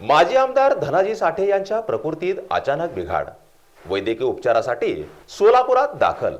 माजी आमदार धनाजी साठे यांच्या प्रकृतीत अचानक बिघाड. वैद्यकीय उपचारासाठी सोलापुरात दाखल.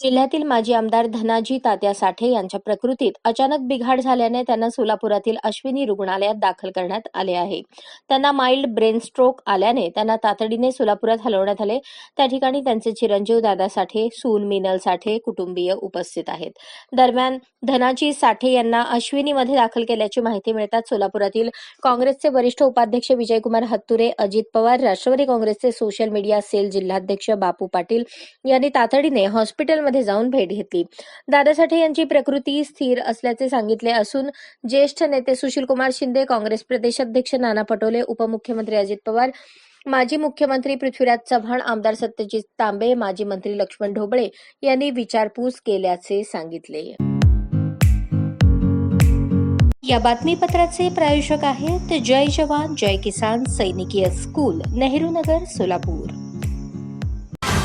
जिल्ह्यातील माजी आमदार धनाजी तात्या साठे यांच्या प्रकृतीत अचानक बिघाड झाल्याने त्यांना सोलापुरातील अश्विनी रुग्णालयात दाखल करण्यात आले आहे. त्यांना माइल्ड ब्रेन स्ट्रोक आल्याने त्यांना तातडीने सोलापुरात हलवण्यात आले. त्या ठिकाणी त्यांचे चिरंजीव दादा साठे सून मिनल साठे कुटुंबीय उपस्थित आहेत. दरम्यान धनाजी साठे यांना अश्विनीमध्ये दाखल केल्याची माहिती मिळताच सोलापुरातील काँग्रेसचे वरिष्ठ उपाध्यक्ष विजयकुमार हत्तुरे अजित पवार राष्ट्रवादी काँग्रेसचे सोशल मीडिया सेल जिल्हाध्यक्ष बापू पाटील यांनी तातडीने हॉस्पिटल रुग्णालयामध्ये जाऊन भेट घेतली. दादा साठे यांची प्रकृती स्थिर असल्याचे सांगितले असून ज्येष्ठ नेते सुशीलकुमार शिंदे काँग्रेस प्रदेशाध्यक्ष नाना पटोले उपमुख्यमंत्री अजित पवार माजी मुख्यमंत्री पृथ्वीराज चव्हाण आमदार सत्यजित तांबे माजी मंत्री लक्ष्मण ढोबळे यांनी विचारपूस केल्याचे सांगितले. या बातमीपत्राचे प्रायोजक आहेत जय जवान जय किसान सैनिकीय स्कूल नेहरू नगर सोलापूर.